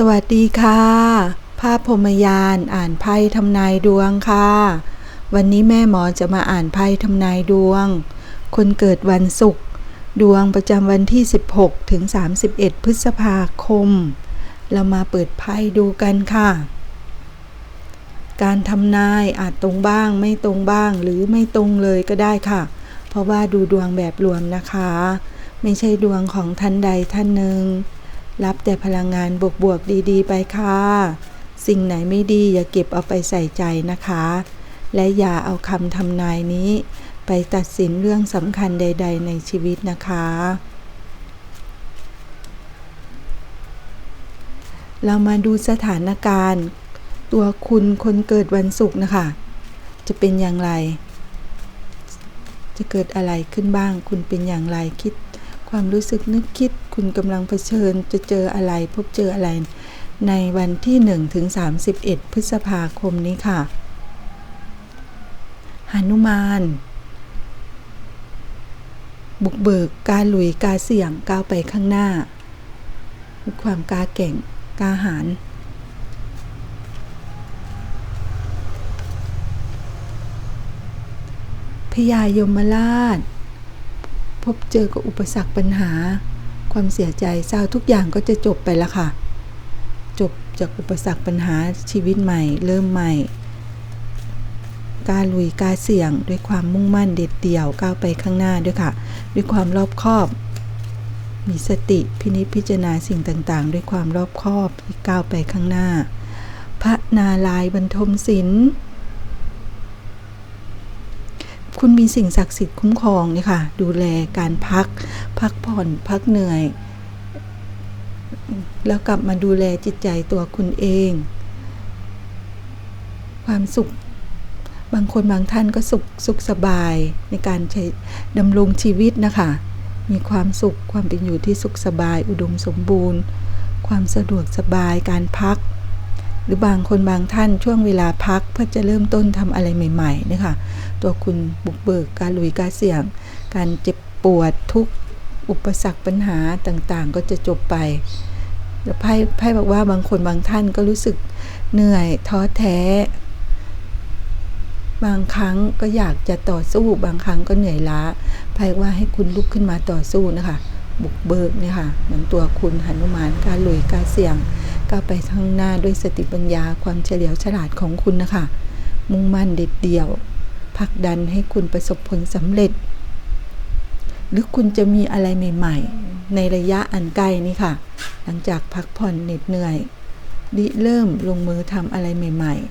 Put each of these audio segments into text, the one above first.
สวัสดีค่ะ ภาพพรมยานอ่านไพ่ทำนายดวงค่ะ วันนี้แม่หมอจะมาอ่านไพ่ทำนายดวง คนเกิดวันศุกร์ดวงประจำวันที่ 16 ถึง 31 พฤษภาคม เรามาเปิดไพ่ดูกันค่ะ การทำนายอาจตรงบ้างไม่ตรงบ้างหรือไม่ตรงเลยก็ได้ค่ะ เพราะว่าดูดวงแบบรวมนะคะ ไม่ใช่ดวงของท่านใดท่านหนึ่ง รับแต่พลังงานบวกๆดีๆ ไปค่ะ สิ่งไหนไม่ดีอย่าเก็บเอาไปใส่ใจนะคะ และอย่าเอาคำทำนายนี้ ไปตัดสินเรื่องสำคัญใด ๆ ในชีวิตนะคะ เรามาดูสถานการณ์ ตัวคุณคนเกิดวันศุกร์นะคะ จะเป็นอย่างไร จะเกิดอะไรขึ้นบ้าง คุณเป็นอย่างไรคิด ความรู้สึกนึกคิด คุณกำลังเผชิญจะเจออะไรพบเจออะไร ในวันที่1ถึง31 พฤษภาคมนี้ค่ะหานุมานบุกเบิกการลุยการเสี่ยงก้าวไปข้างหน้า ความกาเก่งกาหาญพญายมราช พบเจอกับอุปสรรคปัญหา ความเสียใจเศร้าทุกอย่างก็จะจบไปแล้วค่ะ จบจากอุปสรรคปัญหาชีวิตใหม่ เริ่มใหม่การลุยการเสี่ยงด้วยความมุ่งมั่นเด็ดเดี่ยวก้าวไปข้างหน้าด้วยค่ะ ด้วยความรอบคอบ มีสติพินิจพิจารณาสิ่งต่างๆ ด้วยความรอบคอบที่ก้าวไปข้างหน้า พระนาลายบรรทมศิลป์ คุณมีสิ่งศักดิ์สิทธิ์คุ้มครองนี่ค่ะ ดูแลการพัก พักผ่อน พักเหนื่อย แล้วกลับมาดูแลจิตใจตัวคุณเอง ความสุข บางคนบางท่านก็สุขสุขสบายในการใช้ดำรงชีวิตนะคะ มีความสุขความเป็นอยู่ที่สุขสบาย อุดมสมบูรณ์ ความสะดวกสบายการพัก หรือบางคนบางท่านช่วงเวลาพักเพื่อจะเริ่มต้นทำอะไรใหม่ๆนะคะตัวคุณบุกเบิกการลุยการเสี่ยง การเจ็บปวดทุกอุปสรรคปัญหาต่างๆ ก็จะจบไปแล้วไพ่ไพ่บอกว่าบางคนบางท่านก็รู้สึกเหนื่อยท้อแท้ บางครั้งก็อยากจะต่อสู้บางครั้งก็เหนื่อยล้าไพ่ว่าให้คุณลุกขึ้นมาต่อสู้นะคะ บุกเบิกเนี่ยค่ะเหมือนตัวคุณหนุมานการลุยการเสี่ยง ก้าวไปข้างหน้าด้วยสติปัญญาความเฉลียวฉลาดของคุณนะคะ มุ่งมั่นเด็ดเดี่ยวผลักดันให้คุณประสบผลสำเร็จ หรือคุณจะมีอะไรใหม่ ๆ ในระยะอันใกล้นี้ค่ะ หลังจากพักผ่อนเหน็ดเหนื่อยริเริ่มลงมือทำอะไรใหม่ ๆ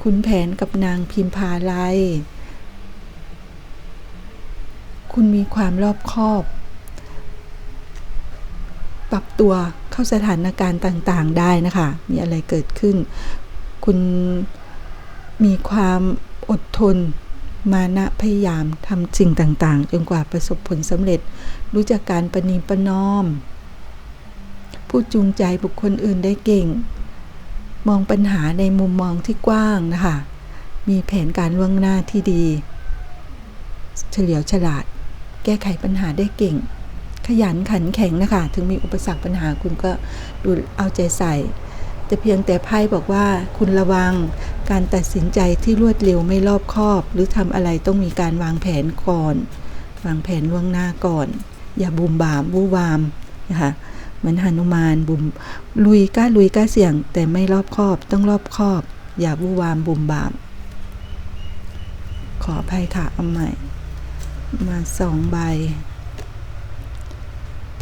คุณแผนกับนางพิมพาไลคุณมีความรอบคอบ ปรับตัวเข้าสถานการณ์ต่างๆ ได้นะคะ มีอะไรเกิดขึ้น คุณมีความอดทน มานะพยายามทำสิ่งต่างๆ จนกว่าประสบผลสำเร็จ รู้จักการประนีประนอม ผู้จูงใจบุคคลอื่นได้เก่ง มองปัญหาในมุมมองที่กว้างนะคะ มีแผนการล่วงหน้าที่ดี เฉลียวฉลาด แก้ไขปัญหาได้เก่ง ขยันขันแข็งนะคะ ถึงมีอุปสรรคปัญหาคุณก็ดูเอาใจใส่ แต่เพียงแต่ไพ่บอกว่าคุณระวังการตัดสินใจที่รวดเร็วไม่รอบคอบ หรือทำอะไรต้องมีการวางแผนก่อน วางแผนล่วงหน้าก่อน อย่าบุมบามวูวามนะคะเหมือนหนุมานบุมลุยกล้าลุยกล้าเสี่ยง แต่ไม่รอบคอบต้องรอบคอบ อย่าวูวามบุมบาม ขออภัยค่ะเอาใหม่ มาสองใบ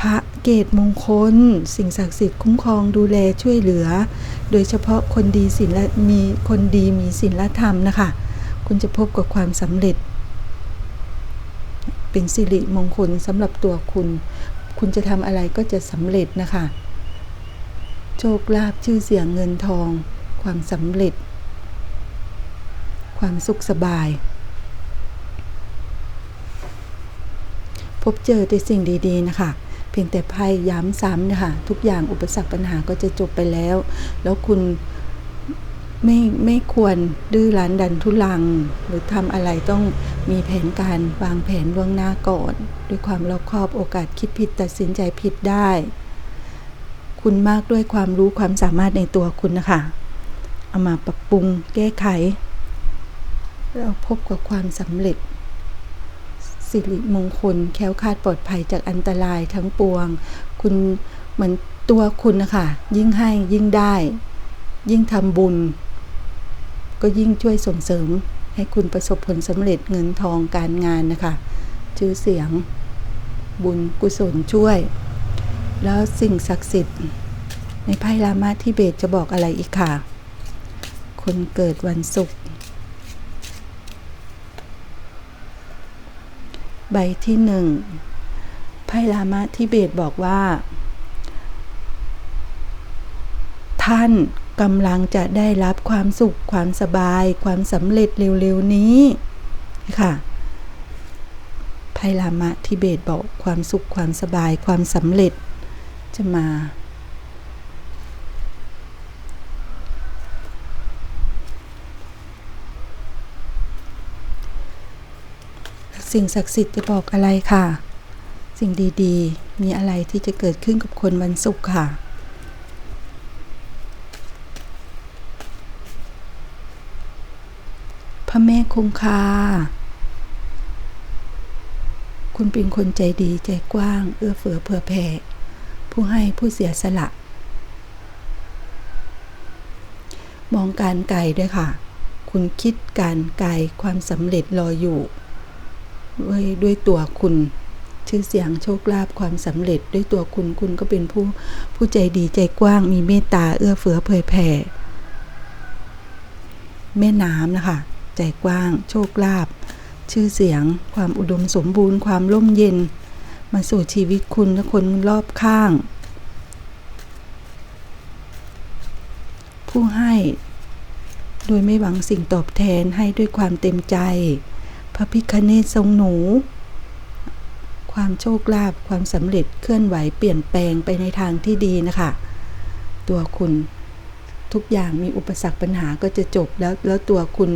พระเกตมงคล สิ่งศักดิ์สิทธิ์คุ้มครองดูแลช่วยเหลือ โดยเฉพาะคนดีศีลและมีคนดีมีศีลธรรมนะคะ คุณจะพบกับความสำเร็จ เป็นสิริมงคลสำหรับตัวคุณ คุณจะทำอะไรก็จะสำเร็จนะคะ โชคลาภชื่อเสียงเงินทอง ความสำเร็จ ความสุขสบายพบเจอแต่สิ่งดี ๆ นะคะ เพียงแต่ไพ่ย้ำซ้ำนะคะทุกอย่างอุปสรรคปัญหาก็จะจบไปแล้ว แล้วคุณไม่ไม่ควรดื้อรั้นดันทุลัง หรือทำอะไรต้องมีแผนการวางแผนล่วงหน้าก่อน ด้วยความรอบคอบโอกาสคิดผิดตัดสินใจผิดได้ คุณมากด้วยความรู้ความสามารถในตัวคุณนะคะ เอามาปรับปรุงแก้ไข เราพบกับความสำเร็จ สิริมงคล แค้วคาดปลอดภัยจากอันตรายทั้งปวง คุณเหมือนตัวคุณนะคะยิ่งให้ยิ่งได้ ยิ่งทำบุญ ก็ยิ่งช่วยส่งเสริมให้คุณประสบผลสำเร็จเงินทองการงานนะคะ ชื่อเสียง บุญกุศลช่วย แล้วสิ่งศักดิ์สิทธิ์ ในไพ่รามาทิเบตจะบอกอะไรอีกค่ะ คนเกิดวันศุกร์ ใบที่หนึ่งไพลามะทิเบตบอกว่า ท่านกำลังจะได้รับความสุขความสบาย ความสำเร็จเร็วๆนี้ค่ะไพลามะทิเบตบอกความสุขความสบายความสำเร็จจะมา สิ่งศักดิ์สิทธิ์จะบอกอะไรค่ะ สิ่งดีๆ มีอะไรที่จะเกิดขึ้นกับคนวันศุกร์ค่ะ พระแม่คงคา คุณเป็นคนใจดีใจกว้าง เอื้อเฟื้อเผื่อแผ่ ผู้ให้ผู้เสียสละ มองการไกลด้วยค่ะ คุณคิดการไกลความสำเร็จรออยู่ ด้วยด้วยตัวคุณชื่อเสียงโชคลาภความสำเร็จด้วยตัวคุณคุณก็เป็นผู้ผู้ใจดีใจกว้าง มีเมตตาเอื้อเฟื้อเผยแผ่แม่น้ำนะคะ ใจกว้าง โชคลาภชื่อเสียง ความอุดมสมบูรณ์ ความร่มเย็น มาสู่ชีวิตคุณและคนรอบข้าง ผู้ให้ โดยไม่หวังสิ่งตอบแทนให้ด้วยความเต็มใจ ระพิคเนศทรงหนู ความโชคลาภความสำเร็จเคลื่อนไหวเปลี่ยนแปลงไปในทางที่ดีนะคะ ตัวคุณทุกอย่างมีอุปสรรคปัญหาก็จะจบแล้วแล้วตัวคุณ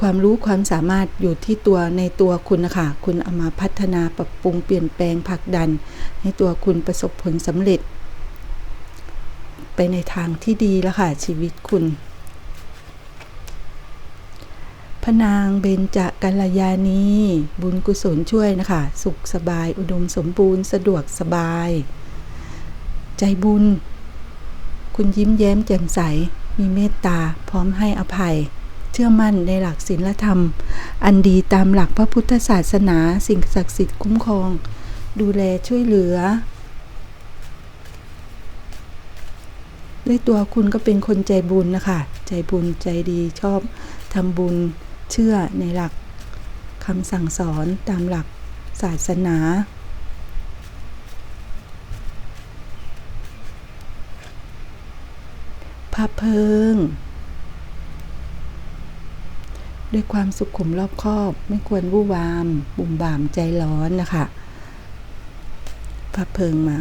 ความรู้ความสามารถอยู่ที่ตัวในตัวคุณนะคะคุณเอามาพัฒนาปรับปรุงเปลี่ยนแปลงผลักดัน ให้ตัวคุณประสบผลสำเร็จ ไปในทางที่ดีแล้วค่ะชีวิตคุณ พระนางเบญจกัลยาณี บุญกุศลช่วยนะคะ สุขสบายอุดมสมบูรณ์สะดวกสบาย ใจบุญ คุณยิ้มแย้มแจ่มใส มีเมตตาพร้อมให้อภัย เชื่อมั่นในหลักศีลธรรม อันดีตามหลักพระพุทธศาสนาสิ่งศักดิ์สิทธิ์คุ้มครอง ดูแลช่วยเหลือด้วยตัวคุณก็เป็นคนใจบุญนะคะ ใจบุญใจดีชอบทำบุญ เชื่อในหลักคำสั่งสอนตามหลักศาสนา พระเพิง ด้วยความสุขุมรอบคอบ ไม่ควรวู่วาม บุ่มบ่ามใจร้อนนะคะ พระเพิงมา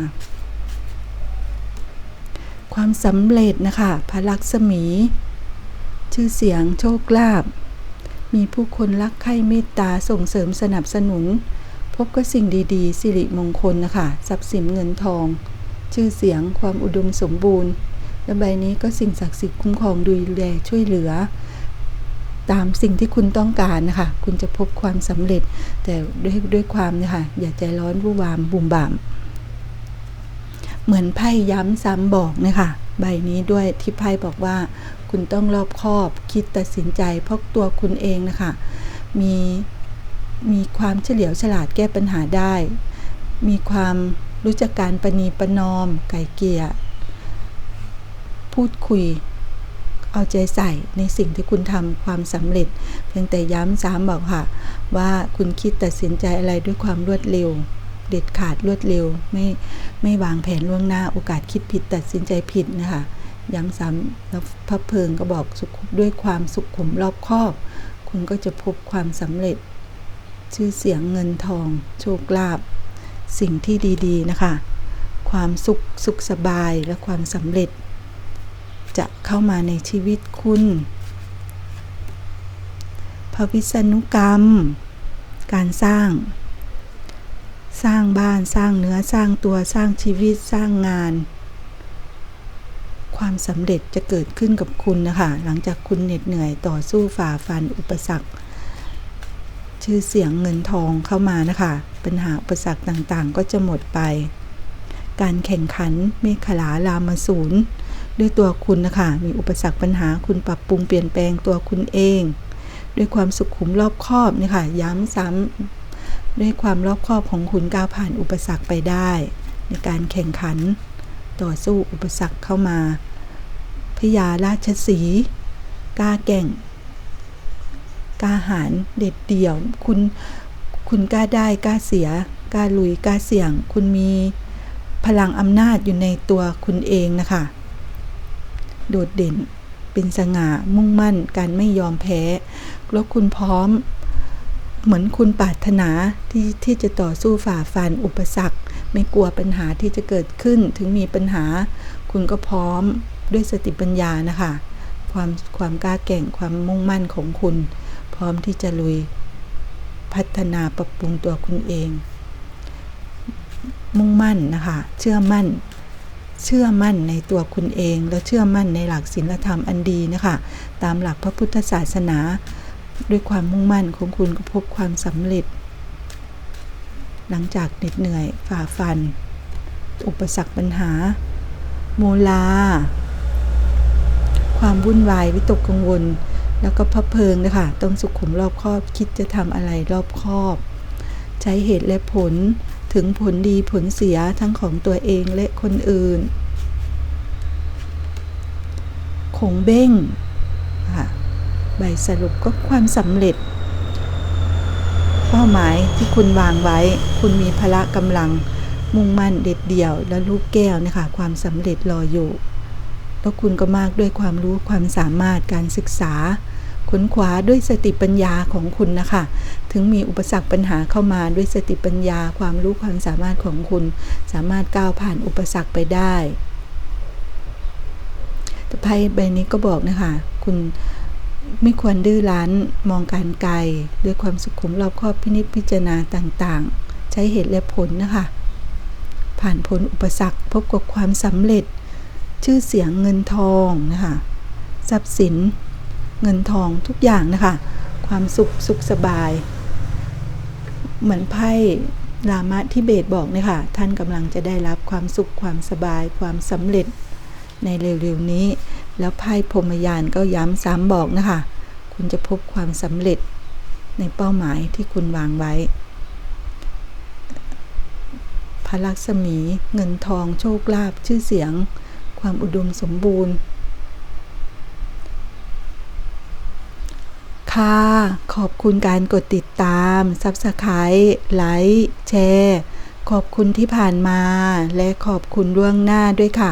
ความสำเร็จนะคะ พระลักษมี ชื่อเสียงโชคลาภ มีผู้คนรักใคร่เมตตาส่งเสริมสนับสนุน พบกับสิ่งดีๆ สิริมงคลนะคะทรัพย์สินเงินทอง ชื่อเสียงความอุดมสมบูรณ์ และใบนี้ก็สิ่งศักดิ์สิทธิ์คุ้มครองดูแลช่วยเหลือ ตามสิ่งที่คุณต้องการนะคะ คุณจะพบความสำเร็จ แต่ด้วยด้วยความนะคะอย่าใจร้อนวู่นวามบุ่มบ่าม เหมือนไพ่ย้ำซ้ำบอกเนี่ยค่ะใบนี้ด้วยที่ไพ่บอกว่า คุณต้องรอบคอบคิดตัดสินใจเพราะตัวคุณเองนะคะ มีมีความเฉลียวฉลาดแก้ปัญหาได้ มีความรู้จักการประนีประนอม ไก่เกลี่ยพูดคุย เอาใจใส่ในสิ่งที่คุณทำความสำเร็จ เพียงแต่ย้ำซ้ำบอกค่ะ ว่าคุณคิดตัดสินใจอะไรด้วยความรวดเร็ว เด็ดขาดรวดเร็ว ไม่ไม่วางแผนล่วงหน้าโอกาสคิดผิดตัดสินใจผิดนะคะย้ำซ้ำแล้วพระเพิงก็บอกสุขด้วยความสุขขุมรอบคอบ คุณก็จะพบความสำเร็จ ชื่อเสียงเงินทอง โชคลาภสิ่งที่ดีๆนะคะ ความสุขสุขสบายและความสำเร็จ จะเข้ามาในชีวิตคุณ พระวิษณุกรรม การสร้าง สร้างบ้านสร้างเนื้อสร้างตัวสร้างชีวิตสร้างงาน ความสำเร็จจะเกิดขึ้นกับคุณนะคะ หลังจากคุณเหน็ดเหนื่อยต่อสู้ฝ่าฟันอุปสรรค ชื่อเสียงเงินทองเข้ามานะคะ ปัญหาอุปสรรคต่างๆ ก็จะหมดไป การแข่งขันเมฆลาลามาศูนย์ด้วยตัวคุณนะคะ มีอุปสรรคปัญหาคุณปรับปรุงเปลี่ยนแปลงตัวคุณเอง ด้วยความสุขุมรอบคอบนี่ค่ะย้ำซ้ำ ด้วยความรอบคอบของคุณก้าวผ่านอุปสรรคไปได้ ในการแข่งขัน ต่อสู้อุปสรรคเข้ามาพญาราชสีกล้าแก่งกล้าหาญเด็ดเดี่ยว คุณคุณกล้าได้กล้าเสียกล้าลุยกล้าเสี่ยง คุณมีพลังอำนาจอยู่ในตัวคุณเองนะคะ โดดเด่นเป็นสง่ามุ่งมั่นการไม่ยอมแพ้แล้วคุณพร้อม เหมือนคุณปรารถนาที่ที่จะต่อสู้ฝ่าฟันอุปสรรค ไม่กลัวปัญหาที่จะเกิดขึ้นถึงมีปัญหา คุณก็พร้อมด้วยสติปัญญานะคะ ความความกล้าแก่งความมุ่งมั่นของคุณ พร้อมที่จะลุยพัฒนาปรับปรุงตัวคุณเอง มุ่งมั่นนะคะ เชื่อมั่น เชื่อมั่นในตัวคุณเอง แล้วเชื่อมั่นในหลักศีลธรรมอันดีนะคะ ตามหลักพระพุทธศาสนา ด้วยความมุ่งมั่นของคุณก็พบความสำเร็จ หลังจากเหน็ดเหนื่อยฝ่าฟัน อุปสรรคปัญหา โมลา ความวุ่นวายวิตกกังวล แล้วก็พระเพลิงนะคะต้องสุขุมรอบคอบคิดจะทำอะไรรอบคอบ ใช้เหตุและผลถึงผลดีผลเสียทั้งของตัวเองและคนอื่น คงเบ้งค่ะ ใบสรุปก็ความสำเร็จ เป้าหมายที่คุณวางไว้ คุณมีพละกำลัง มุ่งมั่นเด็ดเดี่ยว และลูกแก้วนะคะความสำเร็จรออยู่ แล้วคุณก็มากด้วยความรู้ความสามารถการศึกษาค้นคว้าด้วยสติปัญญาของคุณนะคะ ถึงมีอุปสรรคปัญหาเข้ามาด้วยสติปัญญาความรู้ความสามารถของคุณ สามารถก้าวผ่านอุปสรรคไปได้แต่ไพ่ใบนี้ก็บอกนะคะ คุณ ไม่ควรดื้อรั้น มองการไกล ด้วยความสุขุมรอบคอบพินิจพิจารณาต่างๆ ใช้เหตุและผลนะคะ ผ่านพ้นอุปสรรคพบกับความสำเร็จ ชื่อเสียงเงินทองนะคะทรัพย์สินเงินทองทุกอย่างนะคะ ความสุขสุขสบาย เหมือนไพ่รามะที่เบตบอกเนี่ยค่ะ ท่านกำลังจะได้รับความสุขความสบายความสำเร็จในเร็วๆนี้ แล้วไพ่พรมยานก็ย้ำซ้ำบอกนะคะ คุณจะพบความสำเร็จในเป้าหมายที่คุณวางไว้ พระลักษมีเงินทองโชคลาภชื่อเสียง ความอุดมสมบูรณ์ ค่ะ ขอบคุณการกดติดตาม Subscribe ไลค์แชร์ ขอบคุณที่ผ่านมา และขอบคุณล่วงหน้าด้วยค่ะ